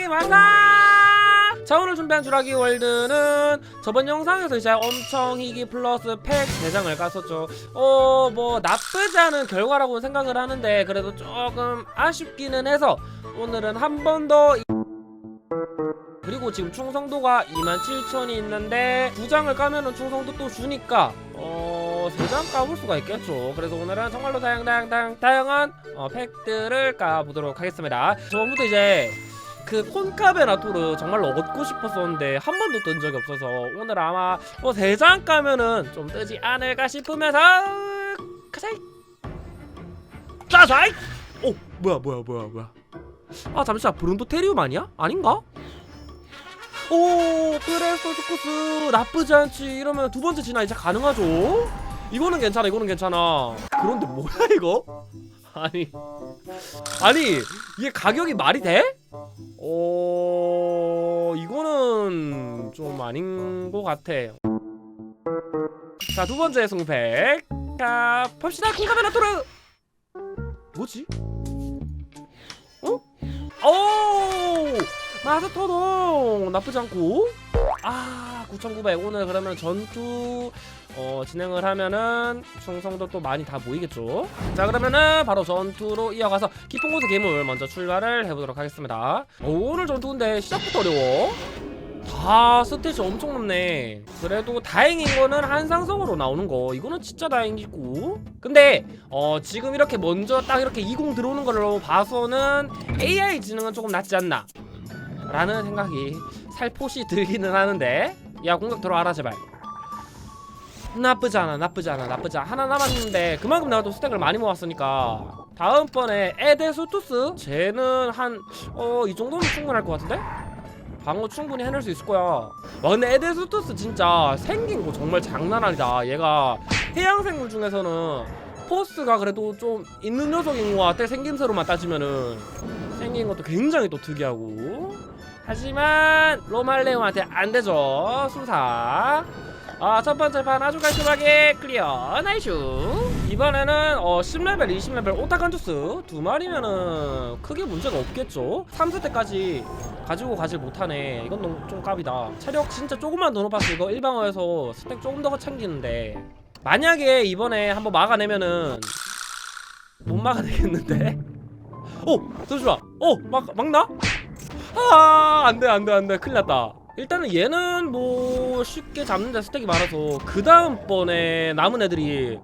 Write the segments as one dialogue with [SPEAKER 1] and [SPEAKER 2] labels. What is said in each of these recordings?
[SPEAKER 1] 게임 완성! 자 오늘 준비한 주라기 월드는 저번 영상에서 이제 엄청 희귀 플러스 팩 대장을 깠었죠 어 뭐 나쁘지 않은 결과라고 생각을 하는데 그래도 조금 아쉽기는 해서 오늘은 한 번더 그리고 지금 충성도가 27,000이 있는데 두 장을 까면은 충성도 또 주니까 어, 세장 까볼 수가 있겠죠. 그래서 오늘은 정말로 다양, 다양, 다양, 다양한 어, 팩들을 까보도록 하겠습니다. 저번부터 이제 그 콘카베나토르 정말로 얻고 싶었었는데 한 번도 뜬 적이 없어서 오늘 아마 뭐세장 까면은 좀 뜨지 않을까 싶으면서 가자이 짜자이 오 뭐야 뭐야 뭐야 뭐야 아 잠시만 브론토테리움 아니야? 아닌가? 오 프레스토스코스 나쁘지 않지 이러면 두 번째 진화 이제 가능하죠? 이거는 괜찮아 이거는 괜찮아 그런데 뭐야 이거? 아니 아니 이게 가격이 말이 돼? 어 이거는 좀 아닌 것 같아 자 두 번째 승팩 자 봅시다. 콩가메나토르! 뭐지? 어? 오! 마스터동 나쁘지 않고 아 9,900 오늘 그러면 전투 어, 진행을 하면은 충성도 또 많이 다 모이겠죠? 자 그러면은 바로 전투로 이어가서 깊은 곳의 괴물 먼저 출발을 해보도록 하겠습니다. 오, 오늘 전투인데 시작부터 어려워. 다 스탯이 엄청 높네. 그래도 다행인 거는 한상성으로 나오는 거. 이거는 진짜 다행이고. 근데 어 지금 이렇게 먼저 딱 이렇게 20 들어오는 걸로 봐서는 AI 지능은 조금 낮지 않나? 라는 생각이 살포시 들기는 하는데. 야 공격 들어와라 제발. 나쁘지 않아 나쁘지 않아 나쁘지 않아. 하나 남았는데 그만큼 내가 또 스택을 많이 모았으니까. 다음번에 에데수투스? 쟤는 한 어 이 정도면 충분할 것 같은데? 방어 충분히 해낼 수 있을 거야. 와 근데 에데수투스 진짜 생긴 거 정말 장난 아니다. 얘가 해양생물 중에서는 포스가 그래도 좀 있는 녀석인 것 같아 생김새로만 따지면은. 생긴 것도 굉장히 또 특이하고 하지만 로말레오한테 안 되죠. 수사. 아, 첫 번째 판 아주 깔끔하게 클리어. 나이슈. 이번에는 어 10레벨 20레벨 오타칸투스. 두 마리면은 크게 문제가 없겠죠? 3세 때까지 가지고 가질 못하네. 이건 너무 좀 깝이다. 체력 진짜 조금만 더 높았어. 이거 일방어에서 스택 조금 더 챙기는데. 만약에 이번에 한번 막아내면은 못 막아내겠는데? 오 잠시만. 어막 막나? 아 안돼 안돼 안돼. 큰일 났다. 일단은 얘는 뭐 쉽게 잡는데 스택이 많아서 그 다음번에 남은 애들이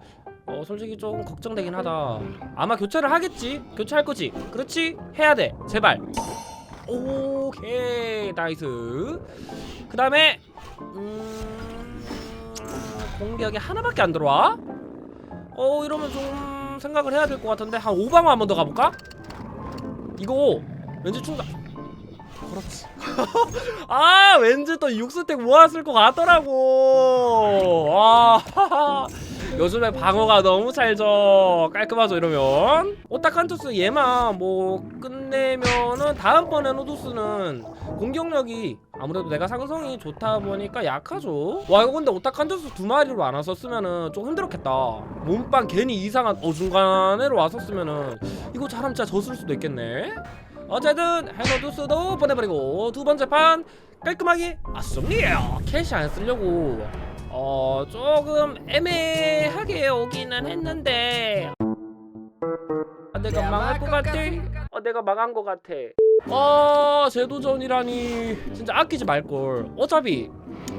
[SPEAKER 1] 어 솔직히 좀 걱정되긴 하다. 아마 교체를 하겠지? 교체할 거지? 그렇지? 해야 돼. 제발. 오케이. 나이스. 그 다음에 음 공격이 하나밖에 안 들어와? 어 이러면 좀 생각을 해야 될 것 같은데 한 5방어 한번 더 가볼까? 이거 왠지 충각 그렇지. 아 왠지 또 육수택 모았을 것 같더라고. 아 요즘에 방어가 너무 잘져. 깔끔하죠 이러면? 오타칸투스 얘만 뭐 끝내면은 다음번에 노두스는 공격력이 아무래도 내가 상성이 좋다 보니까 약하죠. 와 이거 근데 오타칸투스 두 마리로 안 왔었으면은 좀 힘들었겠다. 몸빵 괜히 이상한 어중간해로 왔었으면은 이거 잘하면 진짜 졌을 수도 있겠네 어쨌든 헤노두스도 보내버리고 두 번째 판 깔끔하게 아썸리에요 캐시 안 쓰려고 어 조금 애매하게 오기는 했는데. 아, 내가 망할 것 같아? 어 내가 망한 것 같아. 어 재도전이라니. 진짜 아끼지 말걸. 어차피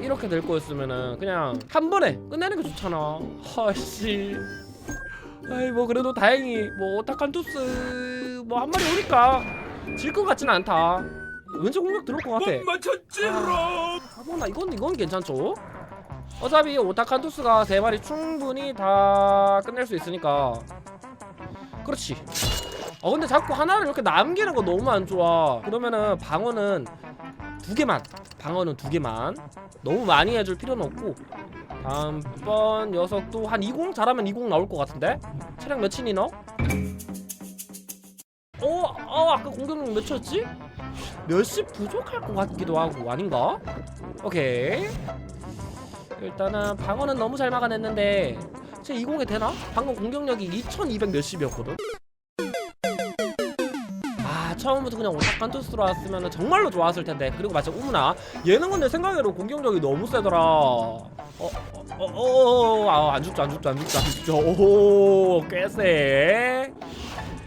[SPEAKER 1] 이렇게 될 거였으면은 그냥 한 번에 끝내는 게 좋잖아. 아씨. 아이 뭐 그래도 다행히 뭐 오타칸투스 뭐 한 마리 오니까 질 것 같진 않다. 왠지 공격 들어올 것 같아.
[SPEAKER 2] 맞췄지롱
[SPEAKER 1] 아뭐나 이건 이건 괜찮죠. 어차피 오타칸투스가 세 마리 충분히 다 끝낼 수 있으니까. 그렇지. 어 근데 자꾸 하나를 이렇게 남기는 거 너무 안 좋아. 그러면은 방어는 두 개만. 방어는 두 개만. 너무 많이 해줄 필요는 없고. 다음번 녀석도 한 20 잘하면 20 나올 것 같은데? 체력 몇이니 너? 어, 어 아까 공격력 몇이었지? 몇십 부족할 것 같기도 하고 아닌가? 오케이 일단은 방어는 너무 잘 막아냈는데 제 20에 되나? 방금 공격력이 2200 몇십이었거든? 아 처음부터 그냥 오타칸토스로 왔으면 정말로 좋았을 텐데 그리고 마치 우무나 얘는 근데 생각외로 공격력이 너무 세더라 어 어 어어안 죽죠 안 죽죠 안 죽죠 안 죽죠 오 꽤 세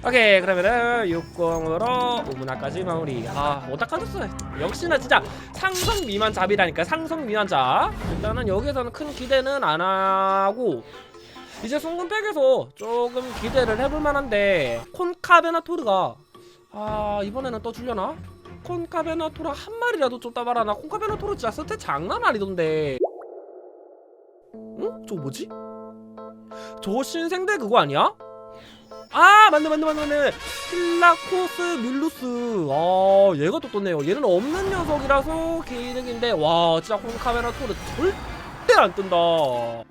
[SPEAKER 1] 오케이 그러면은 60으로 우무나까지 마무리 아 오타칸토스 역시나 진짜 상성 미만 잡이라니까 상성 미만 잡 일단은 여기서는 큰 기대는 안 하고 이제 송근백에서 조금 기대를 해볼 만한데 콘카베나토르가 아 이번에는 또 줄려나? 콘카베나토르 한 마리라도 좀 따봐라나 콘카베나토르 진짜 스탯 장난 아니던데 응? 저거 뭐지? 저거 신생대 그거 아니야? 아 맞네 맞네 맞네 맞네. 힐라코스 밀루스. 아 얘가 또 떴네요. 얘는 없는 녀석이라서 개이득인데 와 진짜 콘카베나토르 절대 안 뜬다.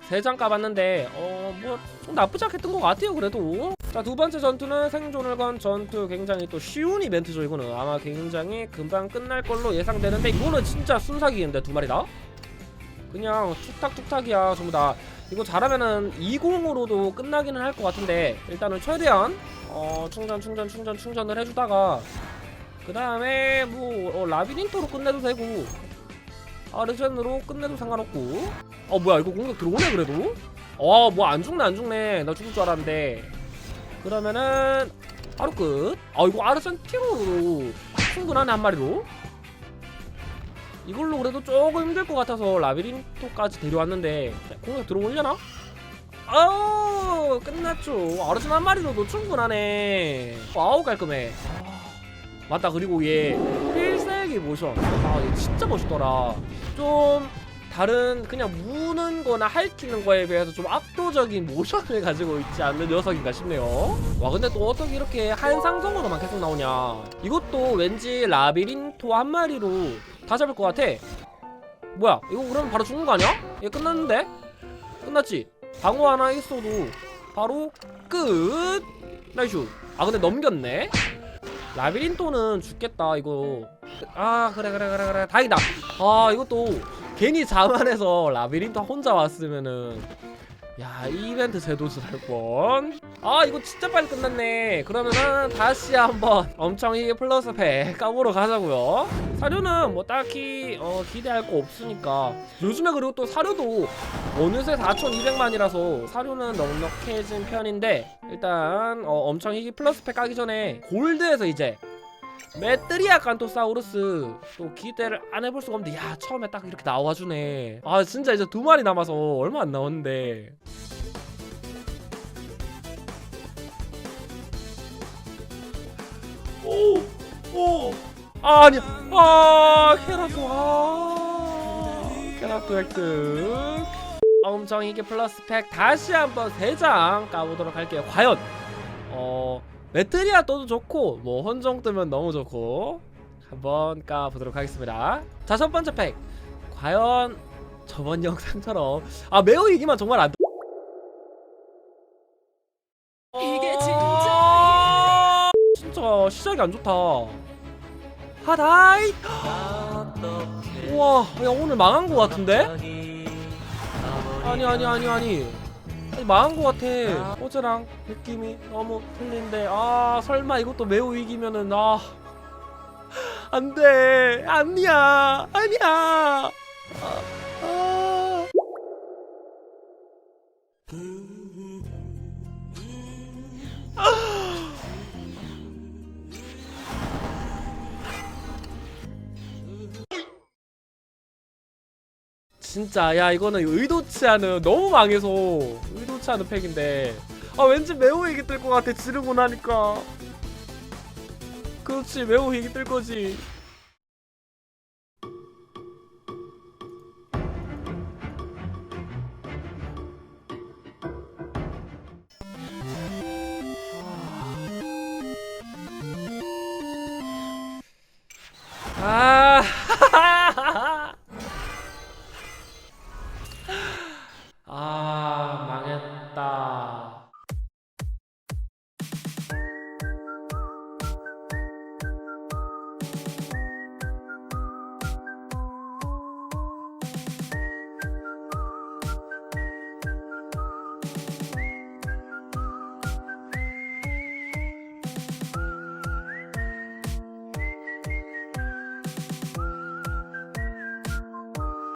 [SPEAKER 1] 세 장 까봤는데 어뭐 나쁘지 않게 뜬 것 같아요 그래도. 자 두 번째 전투는 생존을 건 전투 굉장히 또 쉬운 이벤트죠 이거는. 아마 굉장히 금방 끝날 걸로 예상되는데 이거는 진짜 순삭이인데 두 마리 다 그냥 툭탁툭탁이야. 전부 다. 이거 잘하면은 20으로도 끝나기는 할 것 같은데 일단은 최대한 어 충전 충전 충전 충전을 해주다가 그 다음에 뭐 어, 라비린토로 끝내도 되고 아르젠으로 끝내도 상관없고. 어 뭐야 이거 공격 들어오네 그래도? 어 뭐 안 죽네 안 죽네. 나 죽을 줄 알았는데. 그러면은 바로 끝아 이거 아르젠티노로 충분하네 한 마리로 이걸로 그래도 조금 힘들 것 같아서 라비린토까지 데려왔는데 공격 들어오려나? 아우 끝났죠. 아르젠 한 마리로도 충분하네. 아우 깔끔해. 아, 맞다 그리고 얘 필살기 모션. 아얘 진짜 멋있더라. 좀 다른 그냥 무는 거나 핥히는 거에 비해서 좀 압도적인 모션을 가지고 있지 않는 녀석인가 싶네요. 와 근데 또 어떻게 이렇게 한상성으로만 계속 나오냐. 이것도 왠지 라비린토 한 마리로 다 잡을 것 같아. 뭐야 이거 그러면 바로 죽는 거 아니야? 얘 끝났는데? 끝났지? 방어 하나 있어도 바로 끝! 나이슈 아 근데 넘겼네. 라비린토는 죽겠다 이거. 아 그래 그래 그래 그래. 다행이다. 아 이것도 괜히 자만해서 라비린토 혼자 왔으면은 야이 이벤트 살뻔 아 이거 진짜 빨리 끝났네. 그러면은 다시 한번 엄청 이 플러스 팩 까보러 가자고요. 사료는 뭐 딱히 어, 기대할 거 없으니까. 요즘에 그리고 또 사료도 어느새 4,200만이라서 사료는 넉넉해진 편인데 일단 어, 엄청 희귀 플러스 팩 까기 전에 골드에서 이제 메트리아 칸토사우루스 또 기대를 안 해볼 수가 없는데 야 처음에 딱 이렇게 나와주네. 아 진짜 이제 두 마리 남아서 얼마 안 남았는데 오! 오! 아, 아니 아 캐라토 아 캐라토 획득 엄청 이게 플러스 팩 다시 한번 세장 까보도록 할게요 과연 어 메트리아 떠도 좋고 뭐 헌정 뜨면 너무 좋고 한번 까보도록 하겠습니다 자 첫 번째 팩 과연 저번 영상처럼 아 매우 이기만 정말 안 시작이 안 좋다. 하다이! 우와 야 오늘 망한 거 같은데? 아니 아니 아니 아니. 아니 망한 거 같아. 어제랑 느낌이 너무 틀린데. 아 설마 이것도 매우 이기면은 아. 안돼. 아니야. 아니야 진짜 야 이거는 의도치 않은 너무 망해서 의도치 않은 팩인데. 아 왠지 매우 이기 뜰것 같아 지르고 나니까. 그렇지 매우 이기 뜰 거지